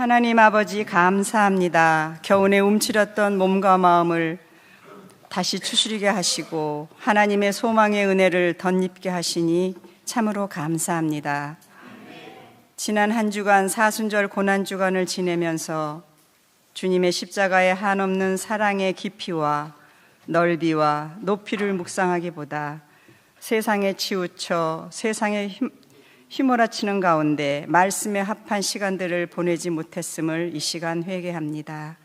하나님 아버지 감사합니다. 겨우내 움츠렸던 몸과 마음을 다시 추스리게 하시고 하나님의 소망의 은혜를 덧입게 하시니 참으로 감사합니다. 지난 한 주간 사순절 고난 주간을 지내면서 주님의 십자가의 한없는 사랑의 깊이와 넓이와 높이를 묵상하기보다 세상에 치우쳐 세상에 힘, 휘몰아치는 가운데 말씀에 합한 시간들을 보내지 못했음을 이 시간 회개합니다.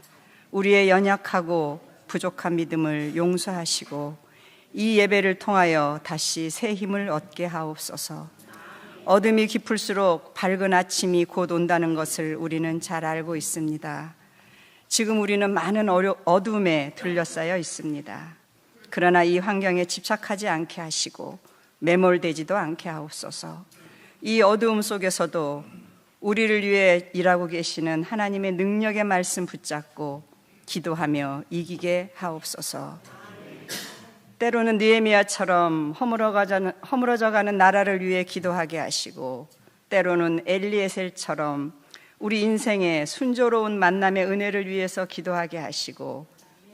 우리의 연약하고 부족한 믿음을 용서하시고 이 예배를 통하여 다시 새 힘을 얻게 하옵소서. 어둠이 깊을수록 밝은 아침이 곧 온다는 것을 우리는 잘 알고 있습니다. 지금 우리는 많은 어려, 어둠에 둘러싸여 있습니다. 그러나 이 환경에 집착하지 않게 하시고 매몰되지도 않게 하옵소서. 이 어두움 속에서도 우리를 위해 일하고 계시는 하나님의 능력의 말씀 붙잡고 기도하며 이기게 하옵소서. 때로는 느헤미야처럼 허물어가는 허물어져 가는 나라를 위해 기도하게 하시고 때로는 엘리에셀처럼 우리 인생의 순조로운 만남의 은혜를 위해서 기도하게 하시고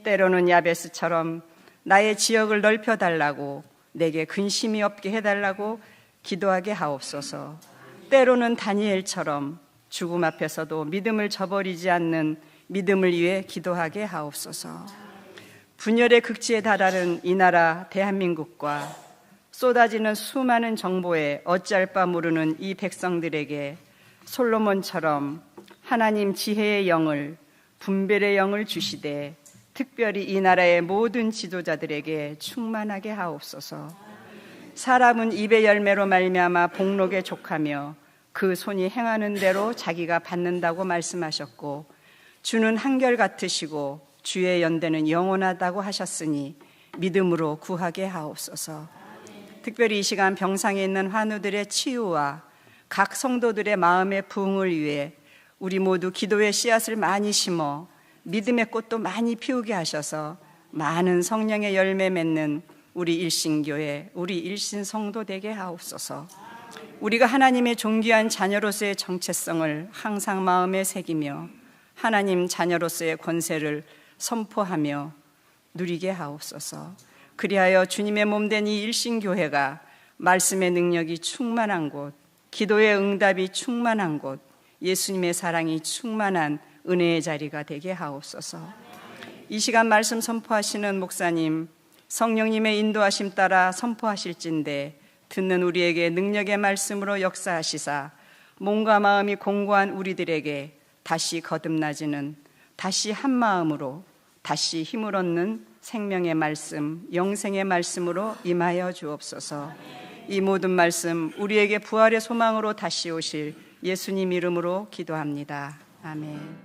때로는 야베스처럼 나의 지역을 넓혀 달라고 내게 근심이 없게 해 달라고 기도하게 하옵소서. 때로는 다니엘처럼 죽음 앞에서도 믿음을 저버리지 않는 믿음을 위해 기도하게 하옵소서. 분열의 극치에 달하는 이 나라 대한민국과 쏟아지는 수많은 정보에 어찌할 바 모르는 이 백성들에게 솔로몬처럼 하나님 지혜의 영을 분별의 영을 주시되 특별히 이 나라의 모든 지도자들에게 충만하게 하옵소서. 사람은 입의 열매로 말미암아 복록에 족하며 그 손이 행하는 대로 자기가 받는다고 말씀하셨고 주는 한결 같으시고 주의 연대는 영원하다고 하셨으니 믿음으로 구하게 하옵소서. 특별히 이 시간 병상에 있는 환우들의 치유와 각 성도들의 마음의 부흥을 위해 우리 모두 기도의 씨앗을 많이 심어 믿음의 꽃도 많이 피우게 하셔서 많은 성령의 열매 맺는 우리 일신교회, 우리 일신 성도 되게 하옵소서. 우리가 하나님의 존귀한 자녀로서의 정체성을 항상 마음에 새기며 하나님 자녀로서의 권세를 선포하며 누리게 하옵소서. 그리하여 주님의 몸된 이 일신교회가 말씀의 능력이 충만한 곳, 기도의 응답이 충만한 곳, 예수님의 사랑이 충만한 은혜의 자리가 되게 하옵소서. 이 시간 말씀 선포하시는 목사님, 성령님의 인도하심 따라 선포하실진데 듣는 우리에게 능력의 말씀으로 역사하시사 몸과 마음이 공고한 우리들에게 다시 거듭나지는 다시 한 마음으로 다시 힘을 얻는 생명의 말씀, 영생의 말씀으로 임하여 주옵소서. 이 모든 말씀 우리에게 부활의 소망으로 다시 오실 예수님 이름으로 기도합니다. 아멘.